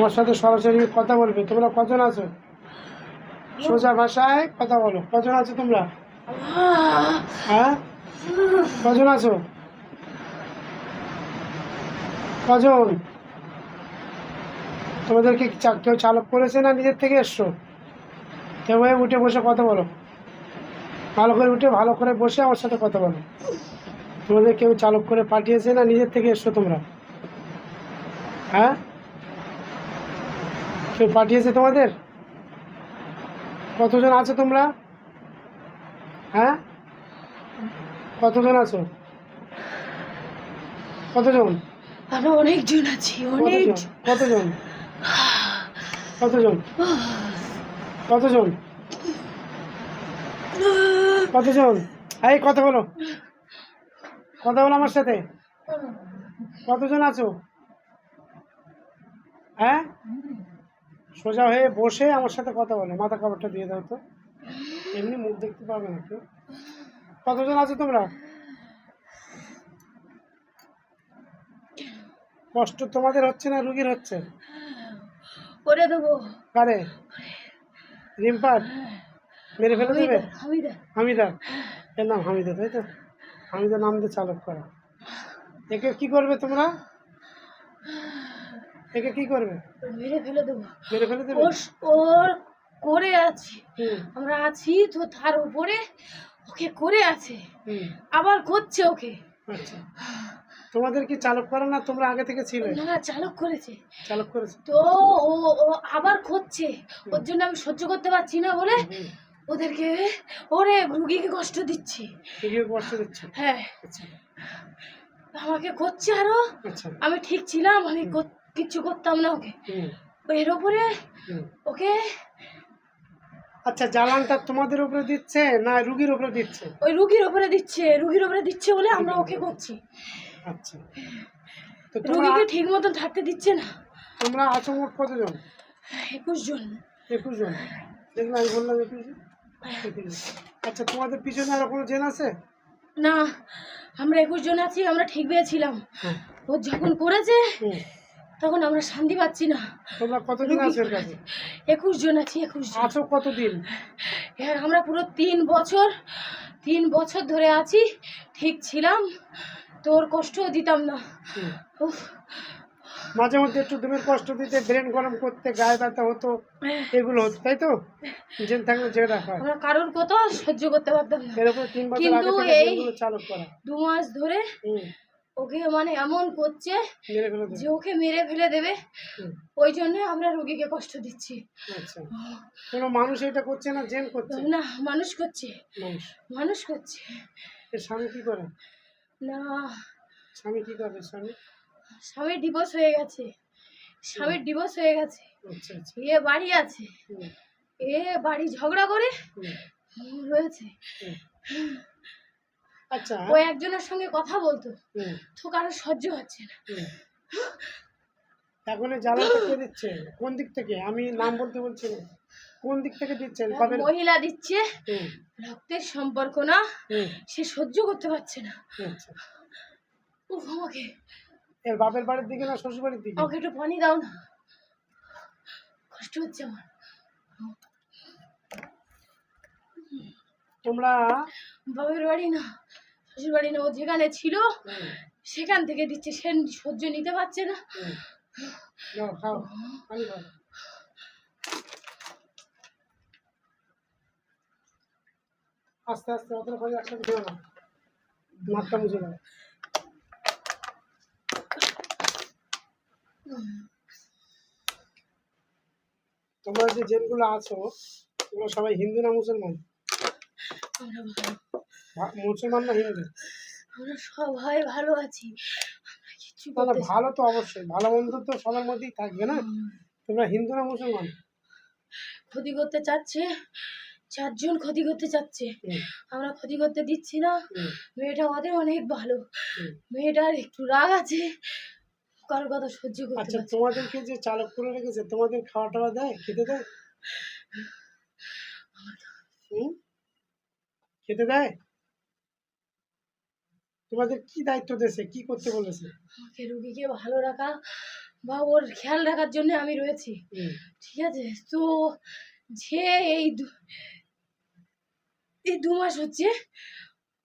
আমার সাথে সরাসরি কথা বলবে। তোমরা কজন আছো? সোজা ভাষায় কথা বলো। কজন আছো তোমরা? হ্যাঁ? কজন আছো? কজন? তোমাদেরকে কেউ চালক করেছে না নিজের থেকে এসছো? কেউ উঠে বসে কথা বলো। ভালো করে উঠে ভালো করে বসে আমার সাথে কথা বলো। তোমাদের কেউ চালক করে পাঠিয়েছে না নিজের থেকে এসছো তোমরা? হ্যাঁ? কেউ পাঠিয়েছে তোমাদের? কতজন আছো তোমরা? হ্যাঁ? কতজন আছো? কতজন? আমরা অনেকজন আছি অনেক কতজন? কতজন? কতজন? কতজন? এই কথা বলো। কথা বলো আমার সাথে। কতজন আছো? হ্যাঁ? সোজা হয়ে বসে আমার সাথে কথা বলো মাথা কাপড়টা দিয়ে দাও তো। এমনি মুখ দেখতে পাবে না কেউ কতজন আছো তোমরা? কষ্ট তোমাদের হচ্ছে না রুগীর হচ্ছে? করে দেবো। কারে? রিম্পার? মেরে ফেলে দেবে? হামিদা। হামিদা? এর নাম হামিদা তাই তো? হামিদা নাম দিয়ে চালক করা। একে কি করবে তোমরা? একে কি করবে? মেরে ফেলে দেবো। মেরে ফেলে দেবে? ওর করে আছি। আমরা আছি তো তার উপরে ওকে করে আছে। আবার করছে ওকে। আচ্ছা। তোমাদের কি চালক করা না তোমরা আগে থেকে ছিলে? না চালক করেছে। চালক করেছে। তো ও ও আবার করছে ওর জন্য আমি সহ্য করতে পারছি না বলে ওদেরকে ওরে রুগীকে কষ্ট দিচ্ছি। কষ্ট দিচ্ছে? হ্যাঁ। আচ্ছা। আমাকে করছে আরও। আচ্ছা। আমি ঠিক ছিলাম আমি কর- কিচ্ছু করতাম না ওকে। এর ওপরে হুম। ওকে আচ্ছা জ্বালানটা তোমাদের উপরে দিচ্ছে না রুগীর উপরে দিচ্ছে? ওই রুগীর ওপরে দিচ্ছে রুগীর ওপরে দিচ্ছে বলে আমরা ওকে করছি। আচ্ছা। তো রুগীকে ঠিক মতন থাকতে দিচ্ছে না। তোমরা আছো মোট কতজন? একুশ জন। একুশ জন। দেখলাম আমি বললাম একুশ জন। আচ্ছা তোমাদের পিছনে আর কোনো জেন আছে? না আমরা একুশ জন আছি আমরা ঠিক পেয়েছিলাম। হ্যাঁ। ও যখন করেছে হুম। তখন আমরা শান্তি পাচ্ছি না। তোমরা কতদিন আছো এর কাছে? একুশ জন আছি একুশ জন। আছো কতদিন? হ্যাঁ, আমরা পুরো তিন বছর তিন বছর ধরে আছি ঠিক ছিলাম। তোর কষ্টও দিতাম না। উফ, মাঝে মধ্যে একটু দমের কষ্ট দিতে ব্রেন গরম করতে গায়ে ব্যথা হতো এগুলো হতো তাই তো? জেন থাকলে যেটা হয়। আমরা কারোর কথা সহ্য করতে পারতাম না। কিন্তু এই- দু মাস ধরে ওকে মানে এমন করছে যে ওকে মেরে ফেলে দেবে। ওই জন্য আমরা রুগীকে কষ্ট দিচ্ছি। আচ্ছা। কোনো মানুষ এটা করছে না জেন করছে? না মানুষ করছে। মানুষ। করছে। স্বামী কি করে? না। স্বামী কি করে স্বামী? স্বামীর ডিভোর্স হয়ে গেছে। স্বামীর ডিভোর্স হয়ে গেছে। আচ্ছা আচ্ছা। এ বাড়ি আছে। এ বাড়ি ঝগড়া করে রয়েছে। ও একজনের সঙ্গে কথা বলতো। তো কারও সহ্য হচ্ছে না। এখন এই কে দিচ্ছে। কোন দিক থেকে? আমি নাম বলতে বলছি কোন দিক থেকে দিচ্ছেন মহিলা দিচ্ছে। রক্তের সম্পর্ক না। সে সহ্য করতে পারছে না। আচ্ছা। ও আমাকে। এর বাপের বাড়ির দিকে না শ্বশুর বাড়ির দিকে? আমাকে একটু পানি দাও না। কষ্ট হচ্ছে আমার। তোমরা বাপের বাড়ি না। শ্বশুর বাড়ি না ও যেখানে ছিল সেখান থেকে দিচ্ছে সে সহ্য নিতে পারছে না। আস্তে আস্তে অত করে একসাথে না। নাকটা মুছে দাও। তোমরা যে জেলগুলো আছো তোমরা সবাই হিন্দু না মুসলমান? আমরা মুসলমান না হিন্দু? আমরা সবাই ভালো আছি। করতে ভালো তো অবশ্যই। ভালো মন্দ তো সবার মধ্যেই থাকবে না? তোমরা হিন্দু না মুসলমান? ক্ষতি করতে চাচ্ছে? চারজন ক্ষতি করতে চাচ্ছে। আমরা ক্ষতি করতে দিচ্ছি না। মেয়েটা ওদের অনেক ভালো। মেয়েটার একটু রাগ আছে। কারোর কথা সহ্য করতে আচ্ছা তোমাদেরকে যে চালক করে রেখেছে তোমাদের খাওয়া টাওয়া দেয়? খেতে দেয়? খেতে দেয়? তোমাদের কি দায়িত্ব দিয়েছে কি করতে বলেছে? আমাকে রুগীকে ভালো রাখা বা ওর খেয়াল রাখার জন্য আমি রয়েছি। ঠিক আছে? তো যে এই এই দু মাস হচ্ছে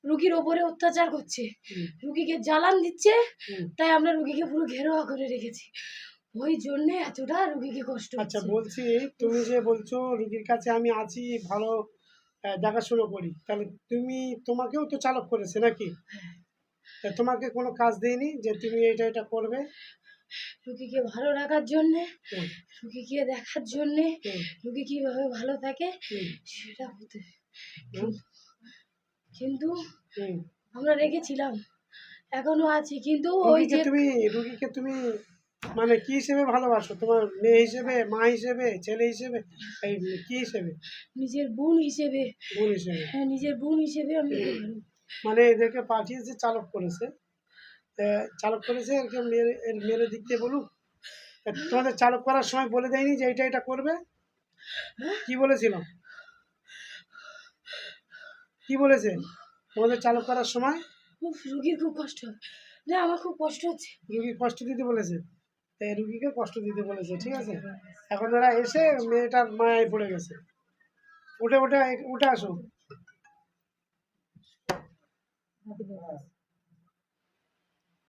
রুগীর ওপরে অত্যাচার করছে। রুগীকে জ্বালান দিচ্ছে তাই আমরা রুগীকে পুরো ঘেরোয়া করে রেখেছি। ওই জন্যে এতটা রুগীকে কষ্ট আচ্ছা বলছি তুমি যে বলছো রুগীর কাছে আমি আছি ভালো দেখাশুনো করি তাহলে তুমি তোমাকেও তো চালক করেছে নাকি? তা তোমাকে কোনো কাজ দিইনি যে তুমি এটা এটা করবে? রুগীকে ভালো রাখার জন্যে রুগীকে দেখার জন্যে রুগী কীভাবে ভালো থাকে সেটা হতে কিন্তু আমরা রেখেছিলাম এখনও আছি কিন্তু ওই যে তুমি রুগীকে তুমি মানে কি হিসেবে ভালোবাসো? তোমার মেয়ে হিসেবে মা হিসেবে ছেলে হিসেবে? কি হিসেবে? নিজের বোন হিসেবে বোন হিসেবে। হ্যাঁ নিজের বোন হিসেবে আমি মানে এদেরকে পাঠিয়েছে চালক করেছে চালক করেছে এরকে মেরে মেরে দিয়ে বলুক। তোমাদের চালক করার সময় বলে দেয়নি যে এটা এটা করবে? কি বলেছিল? কি বলেছে? তোমাদের চালক করার সময়? রুগীর খুব কষ্ট হয়। না আমার খুব কষ্ট হচ্ছে। রুগী কষ্ট দিতে বলেছে? তাই রুগীকে কষ্ট দিতে বলেছে ঠিক আছে? এখন ওরা এসে মেয়েটার মায়ায় পড়ে গেছে। উঠে উঠে উঠে আসো। Happy New Year.